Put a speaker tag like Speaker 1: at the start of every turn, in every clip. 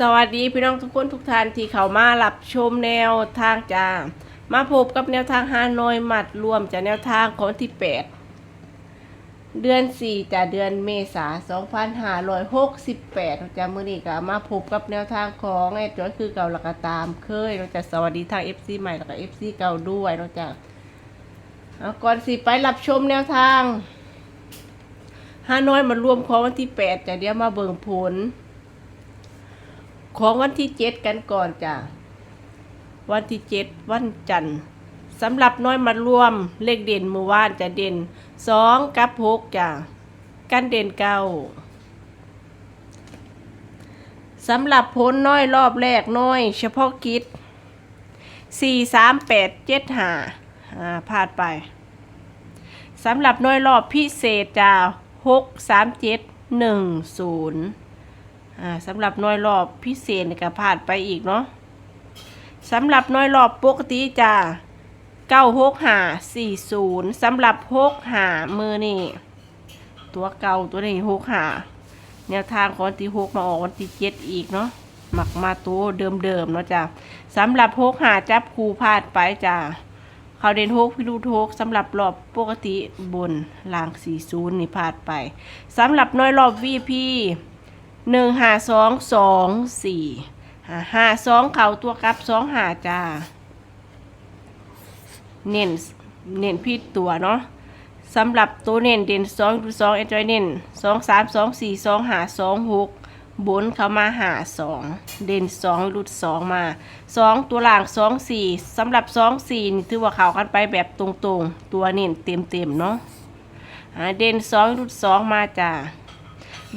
Speaker 1: สวัสดีพี่น้องทุกคนทุกท่านที่เข้ามารับชมแนวทางจ้า มาพบกับแนวทางฮานอยหมัดรวมจากแนวทางของที่ 8 เดือน 4จากเดือนเมษา2568จ้ามื้อนี้ก็มาพบกับแนวทางของไอ้จอยคือเก่าแล้วก็ตามเคยเราจะสวัสดีทาง FC ใหม่แล้วก็ FC เก่าด้วยเราจะเอาก่อนสิไปรับชมแนวทางฮานอยมารวมของวันที่8จะเดี๋ยวมาเบิ่งผล ของวันที่เจ็ดกันก่อนจ้ะวันที่เจ็ดวันจันทร์สำหรับน้อยมารวมเลขเด่นเมื่อวานจะเด่นสองกับหกจ้ะกันเด่นเก้าสำหรับผลน้อยรอบแรกน้อย เฉพาะกิจสี่สามแปดเจ็ดห้าอ่าพลาดไปสำหรับน้อยรอบพิเศษจ้ะหกสามเจ็ดหนึ่งศูนย์ อ่าสำหรับน้อยรอบพิเศษก็ผ่านไปอีกเนาะสำหรับน้อยรอบปกติจะเก้าหกหาสี่ศูนย์สำหรับหกหามือนี่ตัวเก่าตัวนี้หกหาแนวทางของวันที่หกมาออกวันที่เจ็ดอีกเนาะหมักมาตัวเดิมๆเนาะจ้ะสำหรับหกหาจับคูพลาดไปจ้ะเขาเด่นหกพิรูทกสำหรับรอบปกติบนลางสี่ศูนย์นี่พลาดไปสำหรับน้อยรอบวีพี หนึ่งหาสองสองสี่หาหาสองเข่าตัวกลับสองหาจ้า เน้นเน้นพิดตัวเนาะสำหรับตัวเน้นเด่นสองสองเอ็นจอยเน้นสองสามสองสี่สองหาสองหกบนเข้ามาหาสองเด่นสองรุดสองมาสองตัวหล่างสองสี่สำหรับสองสี่นี่ถือว่าเข้ากันไปแบบตรงๆ ตัวเน้นเต็มๆเนาะเด่นสองรุดสองมาจ้า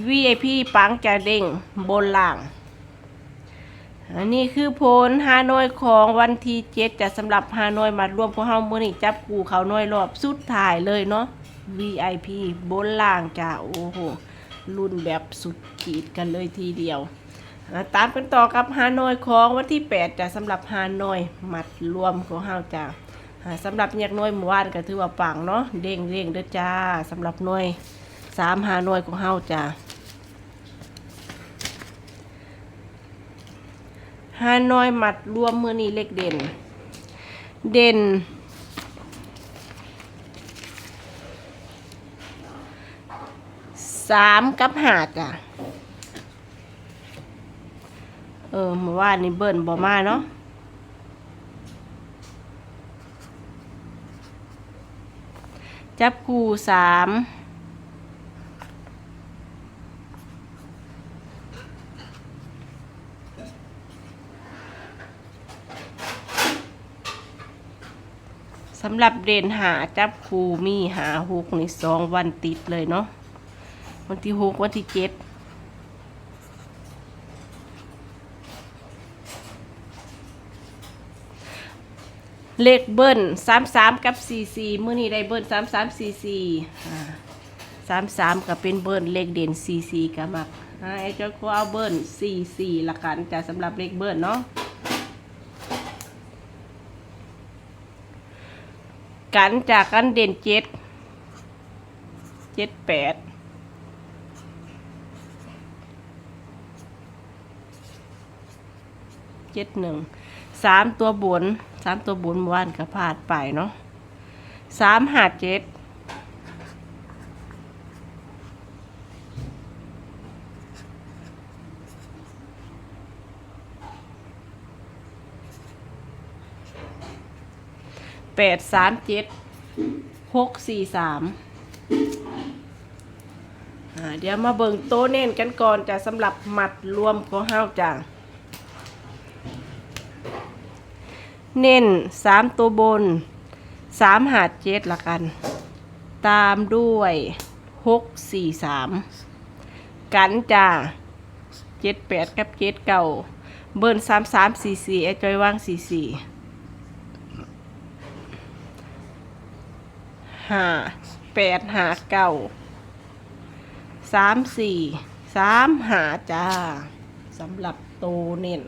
Speaker 1: VIP ปังจะเด้งบนล่าง อันนี้คือโพลฮานอยของวันที่เจ็ดจะสำหรับฮานอยมารวมพวกเฮามื้อนี้จับกูเขาน้อยรอบสุดท้ายเลยเนาะ VIP บนล่างจ้าโอ้โหรุ่นแบบสุดขีดกันเลยทีเดียวตามกันต่อกับฮานอยของวันที่ 8 จะสำหรับฮานอยมัดรวมของเฮาจ้าสำหรับแยกน้อยหมู่บ้านก็ถือว่าปังเนาะเด้งเด้งเด้อจ้าสำหรับหน่วยสามฮานอยของเฮาจ้า ฮานอยมัดรวมมือนี้เล็กเด่น เด่น สามกับหาจ้ะ เออเมื่อวานนี้เบิ่นบ่มาเนาะจับคู่สามำหรับเด่นหาจับคูมีหาหกในสองวันติดเลยเนาะวันที่หกวันที่เจ็ดเลขเบิ้ลสามสามกับสี่สี่มื่อนี้ได้เบิ้ลสามสามสี่สี่สามสามก็เป็นเบิ้ลเลขเด่นสี่สี่กับมักไอ้เจ้าก็เอาเบิ้ลสี่สี่ละกันจะสำหรับเลขเบิ้ลเนาะ กันจากกันเด่นเจ็ดเจ็ดแปดเจ็ดหนึ่งสามตัวบนสามตัวบนเมื่อวานกระพาดไปเนาะสามหาเจ็ด แปดสามเจ็ดหกสี่สามเดี๋ยวมาเบิ่งโตเน้นกันก่อนจะสำหรับหมัดรวมของเฮาจ้ะเน้นสามตัวบนสามหาดเจ็ดละกัน ตามด้วยหกสี่สามกันจ้าเจ็ดแปดกับเจ็ดเก่าเบิร์นสามสามสี่สี่ไอจอยว่างสี่สี่ ห้าแปดหาเก่าสามสี่สามหาจ้าสำหรับโตเน้น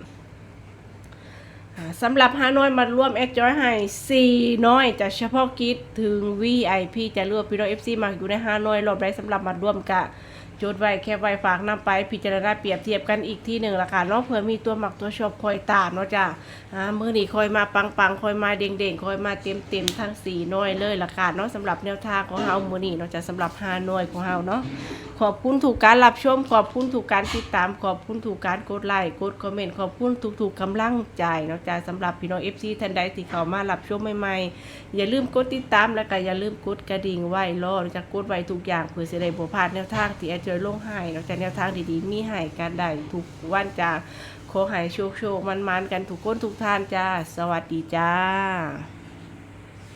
Speaker 1: สำหรับฮานอยมาร่วมแอดจอยให้4น้อยจะเฉพาะกิจถึง VIP จะเลือกพี่น้อง FC มาอยู่ในฮานอยรอบใดสำหรับมาร่วมกะ จดไว้แค่ไว้ฝากนำไปพิจารณาเปรียบเทียบกันอีกที่หนึ่งละค่ะเนาะเผื่อมีตัวหมักตัวชอบคอยตามเนาะจ้ะอ่ามือนี้คอยมาปังปังๆคอยมาเด้งเด้งๆคอยมาเต็มเต็มๆทั้งสี่น่วยเลยละค่ะเนาะสำหรับแนวทางของเฮามือนี้เนาะจ้ะสำหรับห้าหน่วยของเฮาเนาะขอบคุณถูกการรับชม ขอบคุณถูกการติดตามขอบคุณถูกการกดไลค์กดคอมเมนต์ขอบคุณทุกๆกกำลังใจเนาะจ้ะสำหรับพี่น้อง FC ท่านใดที่เข้ามารับชมใหม่ๆอย่าลืมกดติดตามแล้วก็อย่าลืมกดกระดิ่งไว้รอจะกดไว้ทุกอย่างเพื่อจะได้บ่พลาดแนวทางที่อดจอยลงให้นอกจากแนวทางดีๆ มีให้กันได้ทุกวันจ้าขอให้โชคโชคๆมันๆกันทุกคนทุกท่านจ้า สวัสดีจ้า